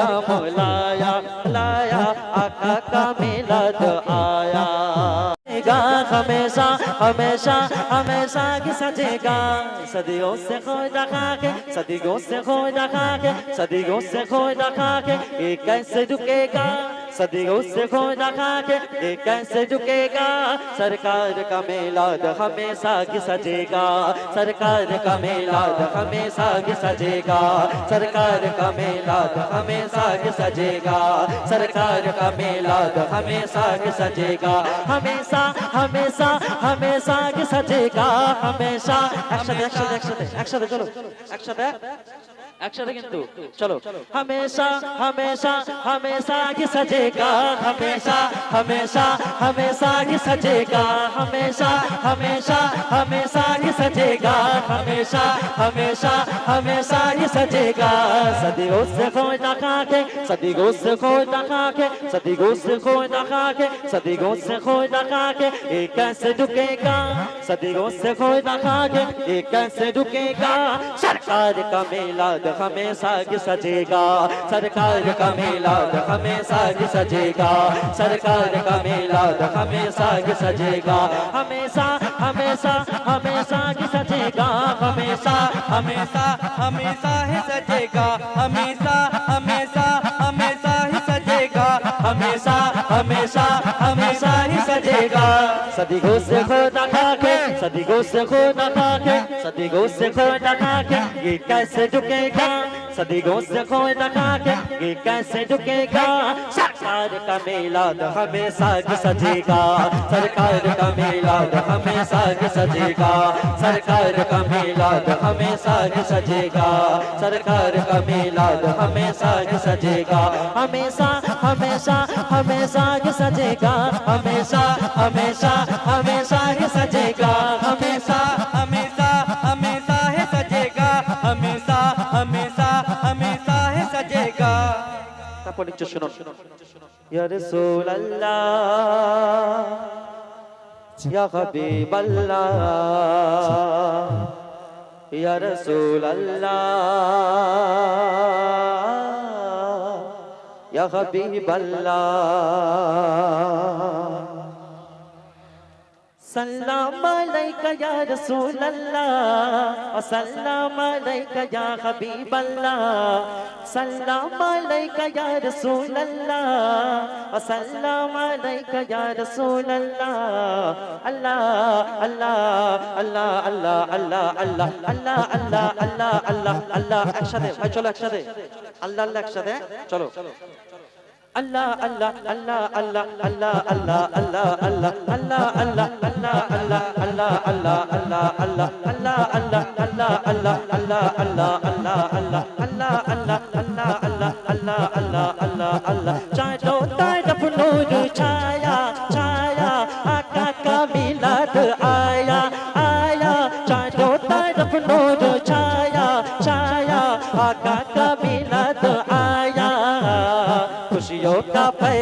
का पैगाम लाया लाया आका का मिलाद आया सजेगा हमेशा हमेशा हमेशा की सजेगा सदियों से खोज रखा के सदियों से खोज रखा के सदियों से खोज रखा के ये कैसे रुकेगा सदी सदियों से खोजा खाके, ये कैसे झुकेगा? सरकार का मेला तो हमेशा की सजेगा। सरकार का मेला तो हमेशा की सजेगा। सरकार का मेला तो हमेशा की सजेगा। सरकार का मेला हमेशा की सजेगा। हमेशा हमेशा हमेशा की सजेगा। हमेशा एक्शन एक्शन एक्शन एक्शन चलो। एक्शन है? একসাথে কিন্তু চলো हमेशा हमेशा हमेशा की सजेगा हमेशा हमेशा हमेशा की सजेगा हमेशा हमेशा हमेशा की सजेगा हमेशा हमेशा हमेशा की सजेगा सदियों से खोज रखा के सदियों से खोज रखा के सदियों से खोज रखा के सदियों से खोज रखा के ये कैसे रुकेगा सदियों से खोज रखा के ये कैसे रुकेगा सरकार का मेलाद हमेशा की सजेगा। सरकार का मेलाद हमेशा की सजेगा। सरकार का मेलाद हमेशा की सजेगा। हमेशा हमेशा हमेशा सजेगा। हमेशा हमेशा हमेशा ही सजेगा। हमेशा हमेशा हमेशा ही सजेगा। हमेशा हमेशा हमेशा ही सजेगा। सदियों से खोदा सदियों से खोदा खा के सदियों से खोदा खा के, ये कैसे झुकेगा? सदियों से खोदा खा के, ये कैसे झुकेगा? सरकार का मेलाद हमेशा की सजेगा। सरकार का मेला मेलाद हमेशा की सजेगा। सरकार का मेला मेलाद हमेशा की सजेगा। सरकार का मेला मेलाद हमेशा की सजेगा। हमेशा हमेशा हमेशा सजेगा। हमेशा हमेशा हमेशा তারপর একটু শুনুন ইয়া রাসূলুল্লাহ ইয়া হাবিবাল্লাহ ইয়া রাসূলুল্লাহ ইয়া হাবিবাল্লাহ سلام علیکہ یا رسول اللہ سلام علیکہ یا حبیب اللہ سلام علیکہ یا رسول اللہ سلام علیکہ یا رسول اللہ اللہ اللہ اللہ اللہ اللہ اللہ اللہ اللہ اللہ اللہ اللہ একসাথে ভাই চলো একসাথে আল্লাহ আল্লাহ একসাথে চলো আল্লাহ আল্লাহ আল্লাহ আল্লাহ আল্লাহ আল্লাহ আল্লাহ আল্লাহ আল্লাহ আল্লাহ আল্লাহ আল্লাহ আল্লাহ আল্লাহ আল্লাহ আল্লাহ আল্লাহ আল্লাহ আল্লাহ আল্লাহ আল্লাহ আল্লাহ আল্লাহ আল্লাহ আল্লাহ আল্লাহ আল্লাহ আল্লাহ আল্লাহ চাইলো তাই দফনো ছায়া ছায়া আকা কাবিলাত আয়া আয়া চাইলো তাই দফনো ছায়া ছায়া আকা কাবিলাত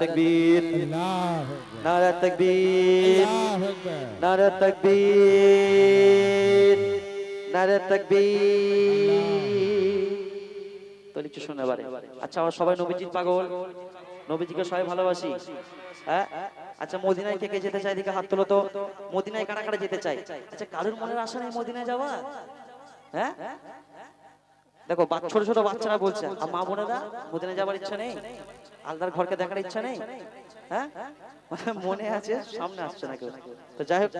তকবীর। নারা তকবীর। নারা তকবীর। নারা তকবীর। তো লিখছো শোনাবারে আচ্ছা আমার সবাই নবীজির পাগল। নবীজিকে সবাই ভালোবাসি। হ্যাঁ? আচ্ছা মদিনায় কে কে যেতে চাই দিকে হাত তোলো তো। মদিনায় কারা কারা যেতে চাই আচ্ছা কারোর মনের আশা নেই মদিনায় যাওয়া হ্যাঁ? দেখো ছোট ছোট বাচ্চারা বলছে, আর মা বোনেরা, মদিনায় যাওয়ার ইচ্ছা নেই? আলদার ঘরকে দেখার ইচ্ছা নেই? হ্যাঁ? মানে মনে আছে সামনে আসছে না কেউ। তো যাই হোক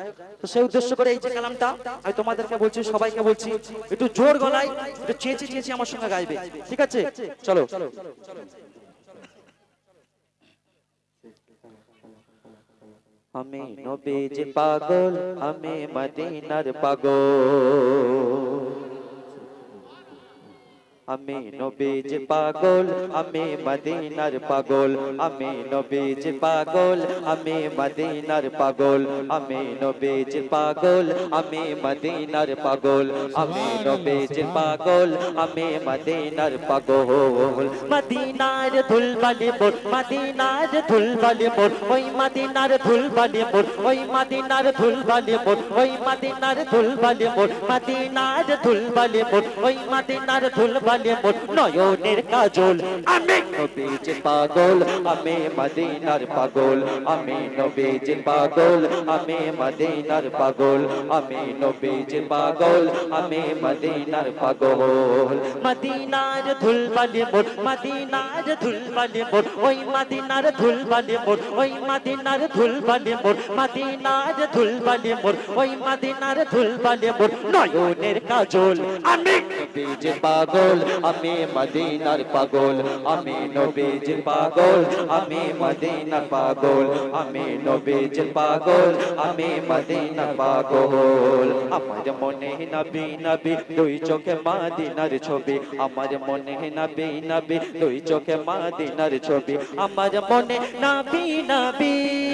তো সেই উদ্দেশ্য করে এই যে কালামটা আমি তোমাদেরকে বলছি সবাইকে বলছি একটু জোর গলায় একটু চেঁচে চেঁচে আমার সঙ্গে গাইবে। ঠিক আছে? চলো। আমি নবীজ পাগল আমি মদিনার পাগল। আমি নবীজ পাগল আমি মদিনার পাগল আমি নবীজ পাগল আমি মদিনার পাগল আমি নবীজ পাগল আমি মদিনার পাগল আমি নবীজ পাগল আমি মদিনার পাগল। মদিনার ধুলবালি মোর মদিনার ধুলবালি মোর ওই মদিনার ধুলবালি মোর ওই মদিনার ধুলবালি মোর ওই মদিনার ধুলবালি মোর মদিনার ধুলবালি মোর ওই মদিনার ধুলবালি মোর নয়নের কাজল। আমি নবীজ পাগল, আমি মদিনার পাগল। আমি নবীজ পাগল, আমি মদিনার পাগল। আমি নবীজ পাগল, আমি মদিনার পাগল। মদিনার মোর মদিনার মোর ওই মদিনার মোর ওই মদিনার মোর মদিনার মোর ওই মদিনার মোর নয়নের কাজল। আমি নবীজ পাগল আমি মদিনার পাগল, আমি নবীজ পাগল, আমি মদিনার পাগল, আমি নবীজ পাগল, আমি মদিনার পাগল। আমার মনে নবী নবী, দুই চোখে মদিনার ছবি। আমার মনে নবী নবী, দুই চোখে মদিনার ছবি। আমার মনে নবী নবী।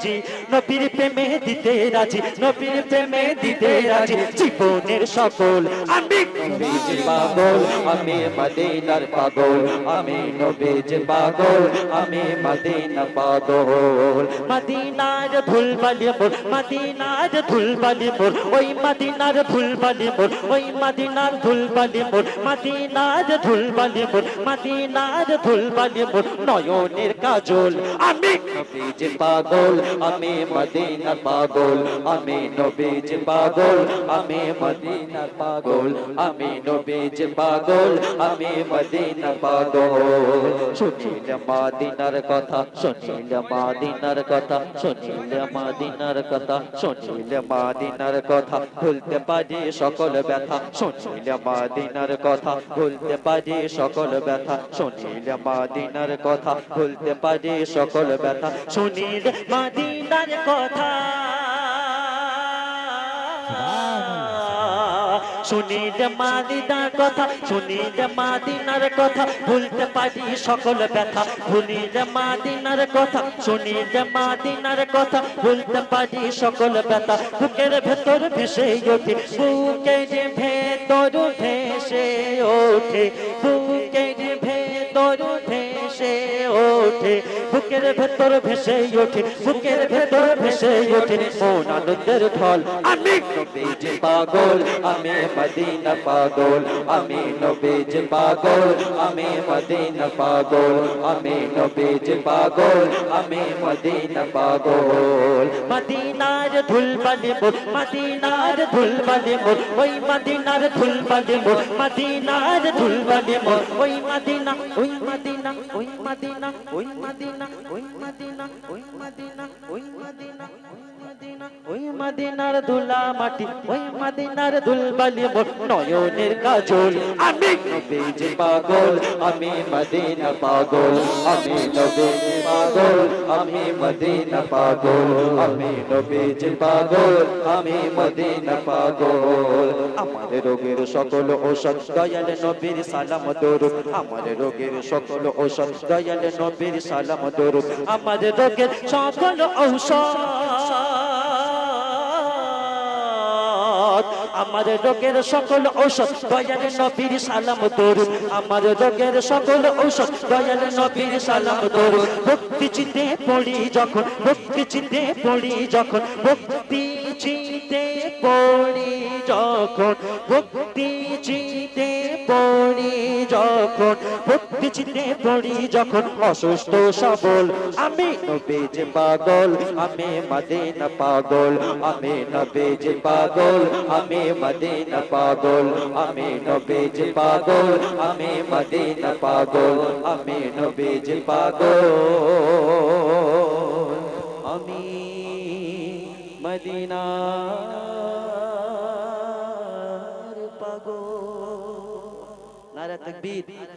রাজি? নবীর প্রেমে দিতে রাজি? নবীর প্রেমে দিতে রাজি? জীবনের সকল আমি নবীজ পাগল, আমি মদিনার পাগল, আমি নবীজ পাগল, আমি মদিনা পাগল। মদিনার ধুলবালি মোর, মদিনার ধুলবালি মোর, ওই মদিনার ধুলবালি মোর, ওই মদিনার ধুলবালি মোর, মদিনার ধুলবালি মোর, মদিনার ধুলবালি মোর, নয়নের কাজল, আমি নবীজ পাগল আমি মদিনার পাগল, আমি নবীজ পাগল, আমি মদিনার পাগল, আমি নবীজ পাগল, আমি মদিনার পাগল। শুনিলে মাদিনার কথা, শুনিলে মাদিনার কথা, শুনিলে মাদিনার কথা, শুনিলে মাদিনার কথা, ভুলতে পারি সকল ব্যথা, শুনিলে মাদিনার কথা, ভুলতে পারি সকল ব্যথা, শুনিলে মাদিনার কথা, ভুলতে পারি সকল ব্যথা, শুনিল শুনিলে মাদিনার কথা। শুনি যে মাদিনার কথা, শুনি যে মাদিনার কথা, ভুলতে পারি সকল ব্যথা। ভুলি যে মাদিনার কথা, শুনি যে মাদিনার কথা, ভুলতে পারি সকল ব্যথা। বুকের ভেতর ভেসে ওঠে বুকের ভেতর ভেসে ওঠে বুকের ভেতর ভেসে ওঠে, বুকের ভেতর ভেসে ওঠে, বুকের ভেতর ভেসে ওঠে, মন আনন্দের ঢল। আমি নবীজ পাগল, আমি মদিনা পাগল, আমি নবীজ পাগল, আমি মদিনা পাগল, আমি নবীজ পাগল, আমি মদিনা পাগল। মদিনার ধুল বালি মোর মদিনার ধুল বালি মোর ওই মদিনার ধুল বালি মোর মদিনার ধুল বালি মোর ওই মদিনা ওই মদিনা, ওই মদিনা ওই মদিনা ওই মদিনা ওই মদিনা ওই মদিনা ওই মদিনার দুলা মাটি ওই মদিনার দুল বালি মোর নয়নের কাজল। আমি নবীজ পাগল, আমি মদিনা পাগল, আমি নবীজ পাগল, আমি মদিনা পাগল, আমি নবীজ পাগল, আমি মদিনা পাগল। আমার রোগের সকল ঔষধ দয়াল নবীর সালাম দরুদ। আমার রোগের সকল ঔষধ দয়াল নবীর সালাম দরুদ। আমার রোগের সকল ঔষধ আমার রোগের সকল ঔষধ, দয়াল নবীর সালাম তরুণ আমার রোগের সকল ঔষধ, দয়াল নবীর সালাম তরুণ ভক্তি চিতে পড়ি যখন ভক্তি চিতে পড়ি যখন ভক্তি চিতে পড়ি যখন, ভক্তি চিতে পড়ি যখন, ভক্তি চিতে পড়ি যখন, অসুস্থ সবল, আমি নবীজ পাগল, আমি মদিনা পাগল, আমি নবীজ পাগল, আমি মদিনা পাগল, আমি নবীজ পাগল, আমি মদিনা পাগল, আমি নবীজ পাগল। মদিনা। পাগল। নারা তকবীর।